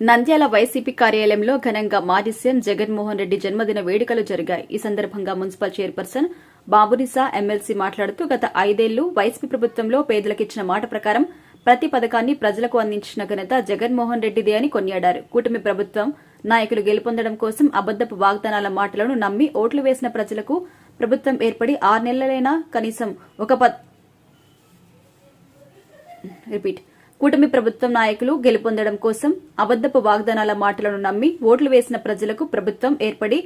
Nandyal YCP కార్యాలయంలో ఘనంగా మాజీ సీఎం జగన్మోహన్ రెడ్డి జన్మదిన వేడుకలు జరిగాయి. ఈ సందర్భంగా మున్సిపల్ చైర్పర్సన్ బాబునిసా ఎమ్మెల్సీ మాట్లాడుతూ గత ఐదేళ్ళు వైసీపీ ప్రభుత్వంలో పేదలకిచ్చిన మాట ప్రకారం ప్రతి పథకాన్ని ప్రజలకు అందించిన ఘనత జగన్మోహన్ రెడ్డిదే అని కొనియాడారు. కూటమి ప్రభుత్వం నాయకులు గెలుపొందడం కోసం అబద్దపు వాగ్దానాల మాటలను నమ్మి ఓట్లు వేసిన ప్రజలకు ప్రభుత్వం ఏర్పడి ఆరు నెలలైనా కనీసం ఒక రిపీట్. కూటమి ప్రభుత్వం నాయకులు గెలుపొందడం కోసం అబద్దపు వాగ్దానాల మాటలను నమ్మి ఓట్లు వేసిన ప్రజలకు ప్రభుత్వం ఏర్పడి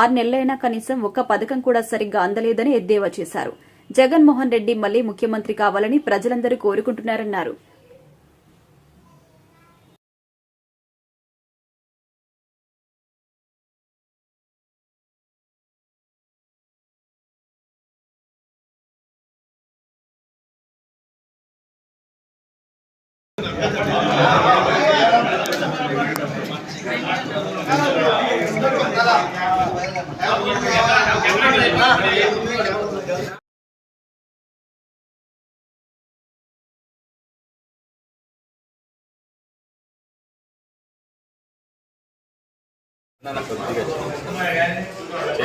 ఆరు నెలలైనా కనీసం ఒక్క పథకం కూడా సరిగ్గా అందలేదని ఎద్దేవా చేశారు. జగన్మోహన్ రెడ్డి మళ్ళీ ముఖ్యమంత్రి కావాలని ప్రజలందరూ కోరుకుంటున్నారన్నారు.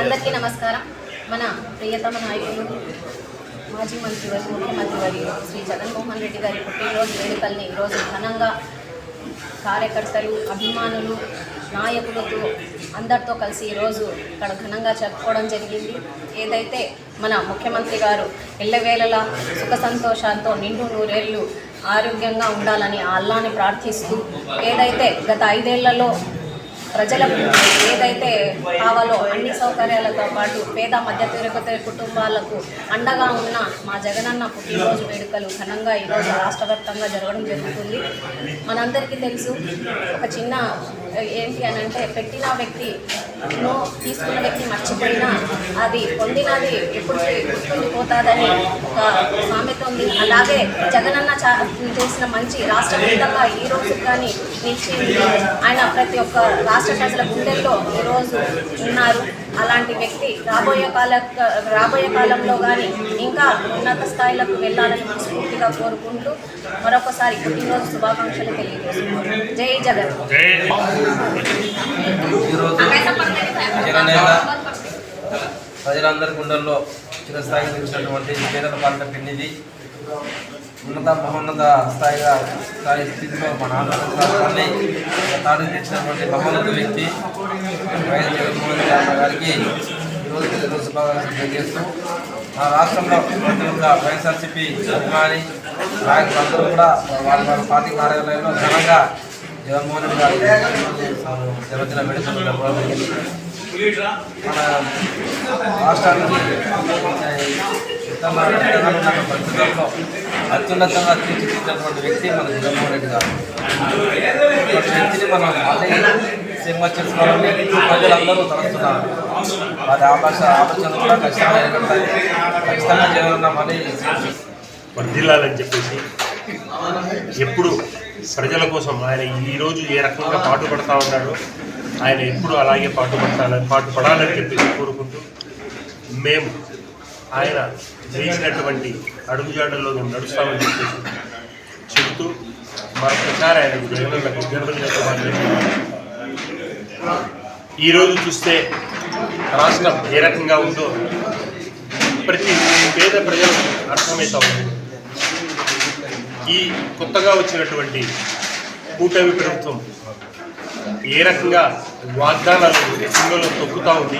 అందరికీ నమస్కారం. మన ప్రియతమ నాయకులు మాజీ మంత్రి ముఖ్యమంత్రి వర్యులు శ్రీ జగన్మోహన్ రెడ్డి గారి పుట్టినరోజు వేడుకల్ని ఈరోజు ఘనంగా కార్యకర్తలు అభిమానులు నాయకులతో అందరితో కలిసి ఈరోజు ఇక్కడ ఘనంగా జరుపుకోవడం జరిగింది. ఏదైతే మన ముఖ్యమంత్రి గారు ఎల్లవేళలా సుఖ సంతోషాలతో నిండు నూరేళ్ళు ఆరోగ్యంగా ఉండాలని అల్లాని ప్రార్థిస్తూ ఏదైతే గత ఐదేళ్ళలో ప్రజలకు ఏదైతే కావాలో అన్ని సౌకర్యాలతో పాటు పేద మధ్య తిరుపతి కుటుంబాలకు అండగా ఉన్న మా జగనన్న పుట్టినరోజు వేడుకలు ఘనంగా ఈరోజు రాష్ట్ర వ్యాప్తంగా జరగడం జరుగుతుంది. మనందరికీ తెలుసు ఒక చిన్న ఏంటి అని అంటే పెట్టిన వ్యక్తి నో తీసుకున్న వ్యక్తి మర్చిపోయినా అది పొందినది ఎప్పుడు గుర్తుండిపోతాదని ఒక సామెత ఉంది. అలాగే జగనన్న చా చేసిన మంచి రాష్ట్ర వ్యాప్తంగా ఈ రోజు కానీ నిలిచి ఆయన ప్రతి ఒక్క రాష్ట్ర ప్రజల గుండెల్లో ఈరోజు ఉన్నారు. అలాంటి వ్యక్తి రాబోయే కాల రాబోయే కాలంలో కానీ ఇంకా ఉన్నత స్థాయిలకు వెళ్ళాలని మనస్ఫూర్తిగా కోరుకుంటూ మరొకసారి పుట్టినరోజు శుభాకాంక్షలు తెలియజేస్తున్నాను. జై జగన్. ప్రజలందరి గుండెల్లో చిరస్థాయిగా నిలిచినటువంటి పేదల పాలిట పెన్నిది ఉన్నత మహోన్నత స్థాయిగా స్థాయి స్థితిలో మన ఆంధ్రప్రదేశ్ని తాడు చేసినటువంటి మహోన్నత వ్యక్తి వైఎస్ జగన్మోహన్ రెడ్డి గారికి ఈరోజు ఈరోజు శుభాకాంక్షలు తెలియజేస్తూ మా రాష్ట్రంలో ప్రతి ఒక్క వైఎస్ఆర్సీపీ అభిమాని నాయకులందరూ కూడా వాళ్ళ వాళ్ళ పార్టీ కార్యాలయంలో ఘనంగా జగన్మోహన్ రెడ్డి గారి జన్మదిన వేడుకలు మన రాష్ట్రానికి ఉత్తమ తెలంగాణ పరిస్థితుల్లో అత్యున్నతంగా తీర్చిదిద్దినటువంటి వ్యక్తి మన జగన్మోహన్ రెడ్డి గారు. ఇటువంటి వ్యక్తిని మనం మళ్ళీ సినిమా చేసుకోవాలని ప్రజలందరూ తలుస్తున్నారు. వారి ఆలోచన ఆలోచన కూడా ఖచ్చితంగా ఖచ్చితంగా జగన్ వర్ధిల్లాలని చెప్పేసి ఎప్పుడు ప్రజల కోసం ఆయన ఈరోజు ఏ రకంగా పాటుపడతా ఉన్నాడో ఆయన ఎప్పుడు అలాగే పాటుపడాలని పాటుపడాలని చెప్పేసి కోరుకుంటూ మేము ఆయన వేసినటువంటి అడుగుజాడల్లో మేము నడుస్తామని చెప్పేసి చెబుతూ మరొకసారి ఆయనకు జగన్లకు జన్మదిన శుభాకాంక్షలు. ఈరోజు చూస్తే రాష్ట్రం ఏ రకంగా ఉందో ప్రతి పేద ప్రజలకు అర్థమవుతా ఉంది ఈ కొత్తగా వచ్చినటువంటి కూటమి ప్రభుత్వం ఏ రకంగా వాగ్దానాలు సింగలో తొక్కుతూ ఉంది